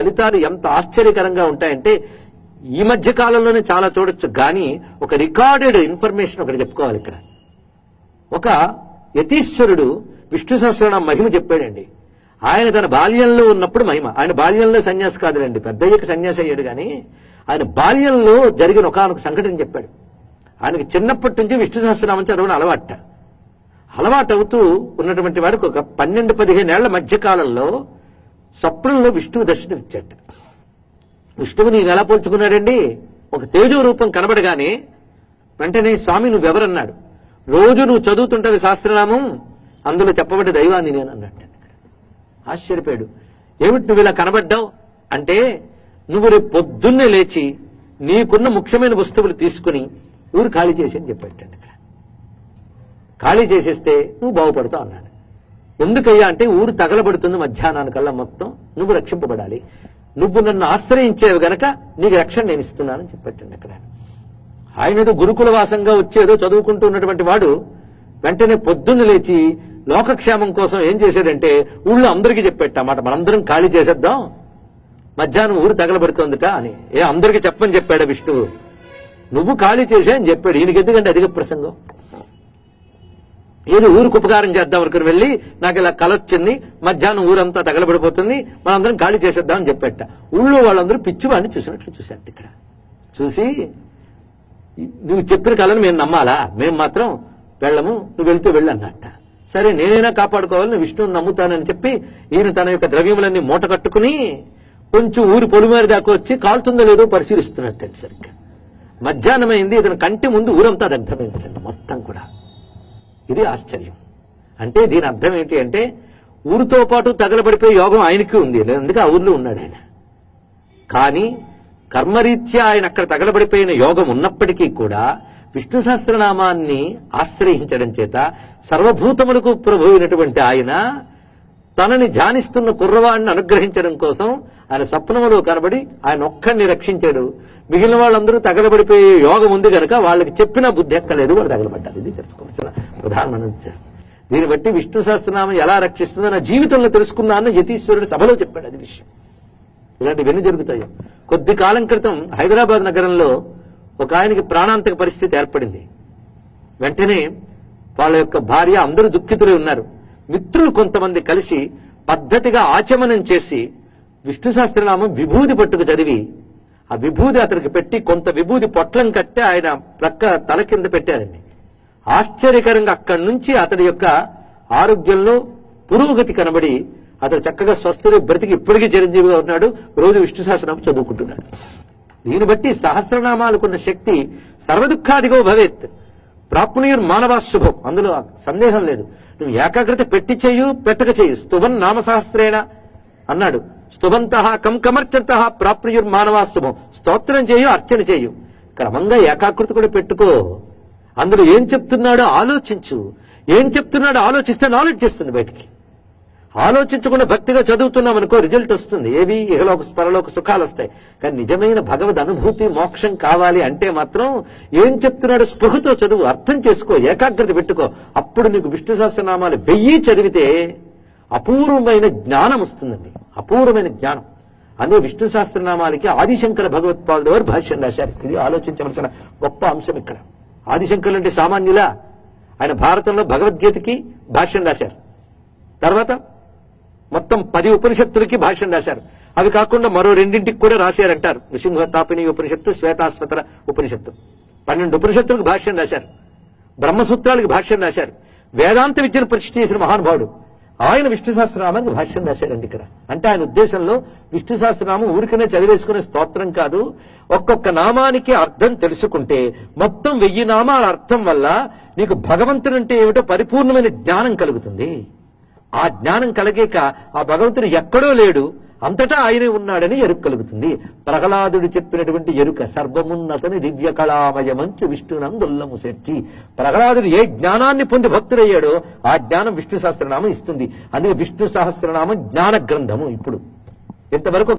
ఫలితాలు ఎంత ఆశ్చర్యకరంగా ఉంటాయంటే ఈ మధ్య కాలంలోనే చాలా చూడొచ్చు కానీ ఒక రికార్డెడ్ ఇన్ఫర్మేషన్ ఒకటి చెప్పుకోవాలి ఇక్కడ. ఒక యతీశ్వరుడు విష్ణు సహస్రనామ మహిమ చెప్పాడండి. ఆయన తన బాల్యంలో ఉన్నప్పుడు మహిమ. ఆయన బాల్యంలో సన్యాసి కాదులేండి పెద్దయ్యకి సన్యాసి అయ్యాడు కానీ ఆయన బాల్యంలో జరిగిన ఒకనొక సంఘటన చెప్పాడు. ఆయనకి చిన్నప్పటి నుంచి విష్ణు సహస్రనామం చదవడం అలవాట. అలవాటు అవుతూ ఉన్నటువంటి వాడికి ఒక పన్నెండు పదిహేనేళ్ళ మధ్య కాలంలో స్వప్నంలో విష్ణువు దర్శనం ఇచ్చాట విష్ణువు నేను ఎలా పోల్చుకున్నాడండి? ఒక తేజో రూపం కనబడగానే వెంటనే స్వామి నువ్వెవరన్నాడు? రోజు నువ్వు చదువుతుంటది శాస్త్రనామం అందులో చెప్పబడ్డ దైవాన్ని నేను అన్నట్టు ఆశ్చర్యపోయాడు. ఏమిటి నువ్వు ఇలా కనబడ్డావు? అంటే నువ్వు రేపు పొద్దున్నే లేచి నీకున్న ముఖ్యమైన వస్తువులు తీసుకుని ఊరు ఖాళీ చేసి అని చెప్పాడు ఖాళీ చేసేస్తే నువ్వు బాగుపడతావు అన్నాడు. ఎందుకయ్యా అంటే ఊరు తగలబడుతుంది మధ్యాహ్నానికల్లా మొత్తం. నువ్వు రక్షింపబడాలి. నువ్వు నన్ను ఆశ్రయించేవి గనక నీకు రక్షణ నేను ఇస్తున్నానని చెప్పట్టండి అక్కడ. ఆయన ఏదో గురుకుల వాసంగా వచ్చేదో చదువుకుంటూ ఉన్నటువంటి వాడు వెంటనే పొద్దున్న లేచి లోకక్షేమం కోసం ఏం చేశాడంటే ఊళ్ళో అందరికీ చెప్పేటమాట మనందరం ఖాళీ చేసేద్దాం. మధ్యాహ్నం ఊరు తగలబడుతోందిట అని. ఏ అందరికీ చెప్పని చెప్పాడు విష్ణువు? నువ్వు ఖాళీ చేసే అని చెప్పాడు. ఈయనకి ఎందుకంటే అధిక ప్రసంగం. ఏదో ఊరికి ఉపకారం చేద్దాం అనుకుని వెళ్ళి నాకు ఇలా కలొచ్చింది మధ్యాహ్నం ఊరంతా తగలబడిపోతుంది మనందరం ఖాళీ చేసేద్దామని చెప్పేట. ఊళ్ళో వాళ్ళందరూ పిచ్చివాడిని చూసినట్లు చూశారు ఇక్కడ. చూసి నువ్వు చెప్పిన కళను మేము నమ్మాలా? మేము మాత్రం వెళ్ళము నువ్వు వెళ్తూ వెళ్ళి అన్నట్ట. సరే నేనైనా కాపాడుకోవాలని విష్ణువుని నమ్ముతానని చెప్పి ఈయన తన యొక్క ద్రవ్యములన్నీ మూట కట్టుకుని కొంచెం ఊరి పొడిమేర దాకా వచ్చి కాలుతుందో లేదో పరిశీలిస్తున్నట్టండి సరిగ్గా. మధ్యాహ్నం అయింది ఇతని కంటి ముందు ఊరంతా దగ్ధమైందండి మొత్తం కూడా. ఇది ఆశ్చర్యం. అంటే దీని అర్థం ఏంటి అంటే ఊరితో పాటు తగలబడిపోయే యోగం ఆయనకి ఉంది. అందుకే ఆ ఊర్లో ఉన్నాడు ఆయన. కానీ కర్మరీత్యా ఆయన అక్కడ తగలబడిపోయిన యోగం ఉన్నప్పటికీ కూడా విష్ణు సహస్రనామాన్ని ఆశ్రయించడం చేత సర్వభూతములకు ప్రభువైనటువంటి ఆయన తనని ధ్యానిస్తున్న కుర్రవాడిని అనుగ్రహించడం కోసం ఆయన స్వప్నములో కనబడి ఆయన ఒక్కడిని రక్షించాడు. మిగిలిన వాళ్ళందరూ తగలబడిపోయే యోగం ఉంది కనుక వాళ్ళకి చెప్పిన బుద్ధి ఎక్కలేదు వాళ్ళు తగలబడ్డారు ఇది తెలుసుకోవాల్సిన ప్రధానమైన దీన్ని బట్టి విష్ణు సహస్రనామం ఎలా రక్షిస్తుందో నా జీవితంలో తెలుసుకున్నానని యతీశ్వరుడు సభలో చెప్పాడు అది విషయం. ఇలాంటివన్నీ జరుగుతాయి. కొద్ది కాలం క్రితం హైదరాబాద్ నగరంలో ఒక ఆయనకి ప్రాణాంతక పరిస్థితి ఏర్పడింది. వెంటనే వాళ్ళ యొక్క భార్య అందరూ దుఃఖితులై ఉన్నారు. మిత్రులు కొంతమంది కలిసి పద్ధతిగా ఆచమనం చేసి విష్ణు సహస్రనామం విభూది పట్టుకు చదివి ఆ విభూది అతనికి పెట్టి కొంత విభూది పొట్లం కట్టి ఆయన ప్రక్క తల కింద పెట్టారండి. ఆశ్చర్యకరంగా అక్కడి నుంచి అతడి యొక్క ఆరోగ్యంలో పురోగతి కనబడి అతను చక్కగా స్వస్థుడు బ్రతికి ఇప్పటికీ చిరంజీవిగా ఉన్నాడు. రోజు విష్ణు సహస్రనామం చదువుకుంటున్నాడు. దీన్ని బట్టి సహస్రనామాలకున్న శక్తి సర్వదుఃఖాదిగో భవేత్. ప్రాప్నుయుర్ మానవాశుభం. అందులో సందేహం లేదు. నువ్వు ఏకాగ్రత పెట్టి చేయు పెట్టక చెయ్యు స్తుభన్ నామ సహస్రేణ అన్నాడు స్తుభంత కంకమర్చంత ప్రాప్నుయుర్ మానవాశుభం. స్తోత్రం చేయు అర్చన చేయు. క్రమంగా ఏకాగ్రత కూడా పెట్టుకో. అందులో ఏం చెప్తున్నాడో ఆలోచించు. ఏం చెప్తున్నాడో ఆలోచిస్తే నాలెడ్జ్ చేస్తుంది బయటికి. ఆలోచించకుండా భక్తిగా చదువుతున్నాం అనుకో రిజల్ట్ వస్తుంది. ఏవి ఇహలోక స్పరలోక సుఖాలు వస్తాయి. కానీ నిజమైన భగవద్ అనుభూతి మోక్షం కావాలి అంటే మాత్రం ఏం చెప్తున్నాడో స్పృహతో చదువు అర్థం చేసుకో ఏకాగ్రత పెట్టుకో. అప్పుడు నీకు విష్ణు సహస్రనామాలు వెయ్యి చదివితే అపూర్వమైన జ్ఞానం వస్తుందండి. అపూర్వమైన జ్ఞానం. అదే విష్ణు సహస్రనామాలకి ఆదిశంకర భగవత్పాదుల వారు భాష్యం రాశారు? ఇది ఆలోచించవలసిన గొప్ప అంశం ఇక్కడ. ఆదిశంకర్లు అంటే సామాన్యులా? ఆయన భారతంలో భగవద్గీతకి భాష్యం రాశారు. తర్వాత మొత్తం పది ఉపనిషత్తులకి భాష్యం రాశారు. అవి కాకుండా మరో రెండింటికి కూడా రాశారంటారు. నృసింహ తాపిని ఉపనిషత్తు శ్వేతాశ్వతర ఉపనిషత్తు. పన్నెండు ఉపనిషత్తులకు భాష్యం రాశారు. బ్రహ్మసూత్రాలకు భాష్యం రాశారు. వేదాంత విద్యను ప్రతిష్ఠ చేసిన మహానుభావుడు. ఆయన విష్ణు సహస్రనామానికి భాష్యం రాశాడండి ఇక్కడ. అంటే ఆయన ఉద్దేశంలో విష్ణు సహస్రనామం ఊరికనే చదివేసుకునే స్తోత్రం కాదు. ఒక్కొక్క నామానికి అర్థం తెలుసుకుంటే మొత్తం వెయ్యి నామాల అర్థం వల్ల నీకు భగవంతుడంటే ఏమిటో పరిపూర్ణమైన జ్ఞానం కలుగుతుంది. ఆ జ్ఞానం కలిగాక ఆ భగవంతుడు ఎక్కడో లేడు. అంతటా ఆయనే ఉన్నాడని ఎరుక కలుగుతుంది. ప్రహ్లాదుడు చెప్పినటువంటి ఎరుక సర్వమున్నతని దివ్య కళామయమంచు విష్ణునందుల్లము చేర్చి ప్రహ్లాదుడు ఏ జ్ఞానాన్ని పొంది భక్తుడయ్యాడో ఆ జ్ఞానం విష్ణు సహస్రనామం ఇస్తుంది. అందుకే విష్ణు సహస్రనామం జ్ఞాన గ్రంథము ఇప్పుడు. ఇంతవరకు